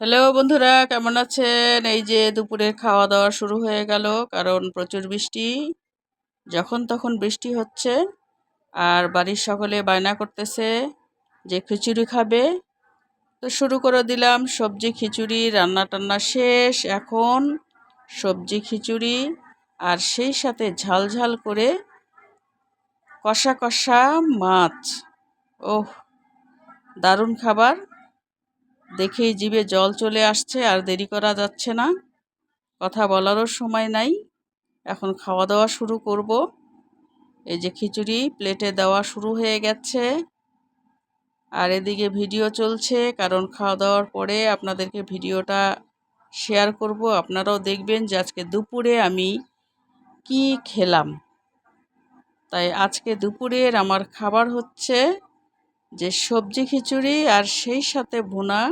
Hello বন্ধুরা, কেমন আছেন? এই যে দুপুরের খাওয়া দাওয়া শুরু হয়ে গেল, কারণ প্রচুর বৃষ্টি। যখন তখন বৃষ্টি হচ্ছে, আর বাড়ির সকলে বায়না করতেছে যে খিচুড়ি খাবে। তো শুরু করে দিলাম সবজি খিচুড়ি, রান্না টান্না শেষ। এখন সবজি খিচুড়ি, আর সেই সাথে ঝাল ঝাল করে কষা কষা মাছ। ওহ, দারুণ খাবার। দেখেই জিভে জল চলে আসছে, আর দেরি করা যাচ্ছে না। কথা বলারও সময় নাই। এখন খাওয়া দাওয়া শুরু করব। এই যে খিচুড়ি, প্লেটে দেওয়া শুরু হয়ে গেছে। আর এদিকে ভিডিও চলছে, কারণ খাওয়া দাওয়ার পরে আপনাদেরকে ভিডিওটা শেয়ার করব। আপনারাও দেখবেন যে আজকে দুপুরে আমি কি খেলাম। তাই আজকে দুপুরের আমার খাবার হচ্ছে যে সবজি খিচুড়ি আর সেই সাথে ভুনা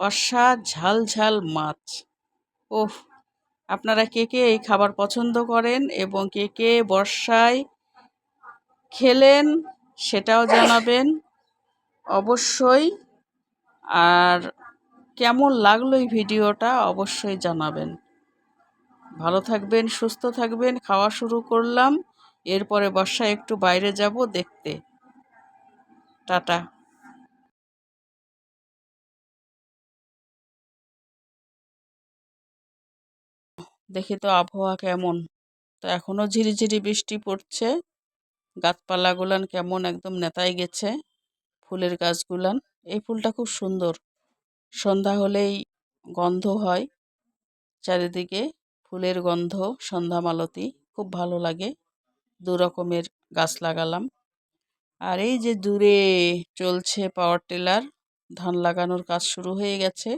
কষা ঝাল ঝাল মাছ। ওহ, আপনারা কে কে এই খাবার পছন্দ করেন এবং কে কে বর্ষায় খেলেন সেটাও জানাবেন অবশ্যই। আর কেমন লাগল এই ভিডিওটা অবশ্যই জানাবেন। ভালো থাকবেন, সুস্থ থাকবেন, খাওয়া শুরু করলাম। এরপরে বর্ষায় একটু বাইরে যাব দেখতে। টাটা। দেখি তো আবহাওয়া কেমন। তো এখনও ঝিরিঝিরি বৃষ্টি পড়ছে। গাছপালাগুলান কেমন একদম নেতায় গেছে। ফুলের গাছগুলান। এই ফুলটা খুব সুন্দর। সন্ধ্যা হলেই গন্ধ হয়। চারিদিকে ফুলের গন্ধ, সন্ধ্যা মালতি। খুব ভালো লাগে। দু রকমের গাছ লাগালাম। আর এই যে দূরে চলছে পাওয়ার টিলার ধান লাগানোর কাজ শুরু হয়ে গেছে।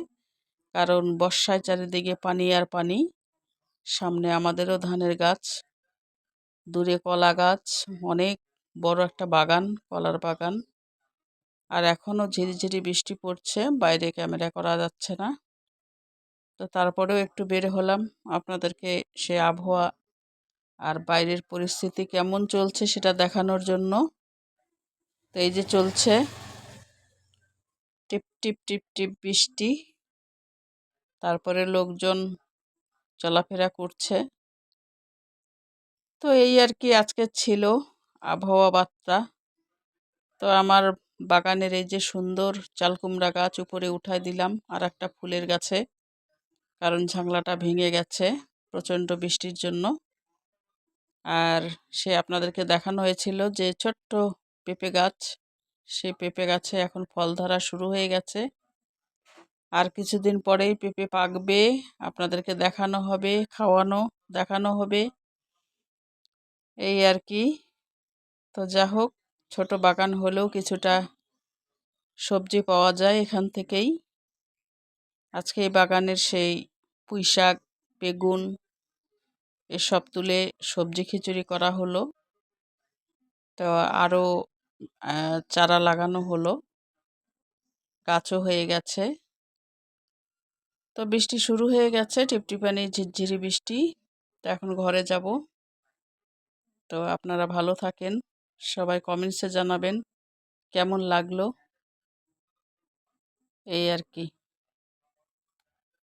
কারণ বর্ষায় চারিদিকে পানি আর পানি, সামনে আমাদেরও ধানের গাছ। দূরে কলা গাছ, অনেক বড় একটা বাগান, কলার বাগান। আর এখনও ঝিরিঝিরি বৃষ্টি পড়ছে, বাইরে ক্যামেরা করা যাচ্ছে না। তো তারপরেও একটু বের হলাম আপনাদেরকে সে আবহাওয়া আর বাইরের পরিস্থিতি কেমন চলছে সেটা দেখানোর জন্য। তো এই যে চলছে। টিপ টিপ টিপ টিপ বৃষ্টি। তারপরে লোকজন চলাফেরা করছে। তো এই আর কি আজকে ছিল আবহাওয়া বার্তা। তো আমার বাগানের এই যে সুন্দর চালকুমড়া গাছ উপরে উঠাই দিলাম আর একটা ফুলের গাছে, কারণ ঝাংলাটা ভেঙে গেছে প্রচণ্ড বৃষ্টির জন্য। আর সে আপনাদেরকে দেখানো হয়েছিল যে ছোট্ট পেঁপে গাছ, সেই পেঁপে গাছে এখন ফল ধরা শুরু হয়ে গেছে। আর কিছুদিন পরেই পেঁপে পাকবে, আপনাদেরকে দেখানো হবে, খাওয়ানো, দেখানো হবে। এই আর কি। তো যা হোক, ছোটো বাগান হলেও কিছুটা সবজি পাওয়া যায় এখান থেকেই। আজকে এই বাগানের সেই পুঁই শাক বেগুন, এসব তুলে সবজি খিচুড়ি করা হলো। তো আরও চারা লাগানো হলো। গাছও হয়ে গেছে। তো বৃষ্টি শুরু হয়ে গেছে, টিপটিপানি, ঝিরঝিরি বৃষ্টি। তো এখন ঘরে যাব। তো আপনারা ভালো থাকেন। সবাই কমেন্টসে জানাবেন, কেমন লাগল? এই আর কি।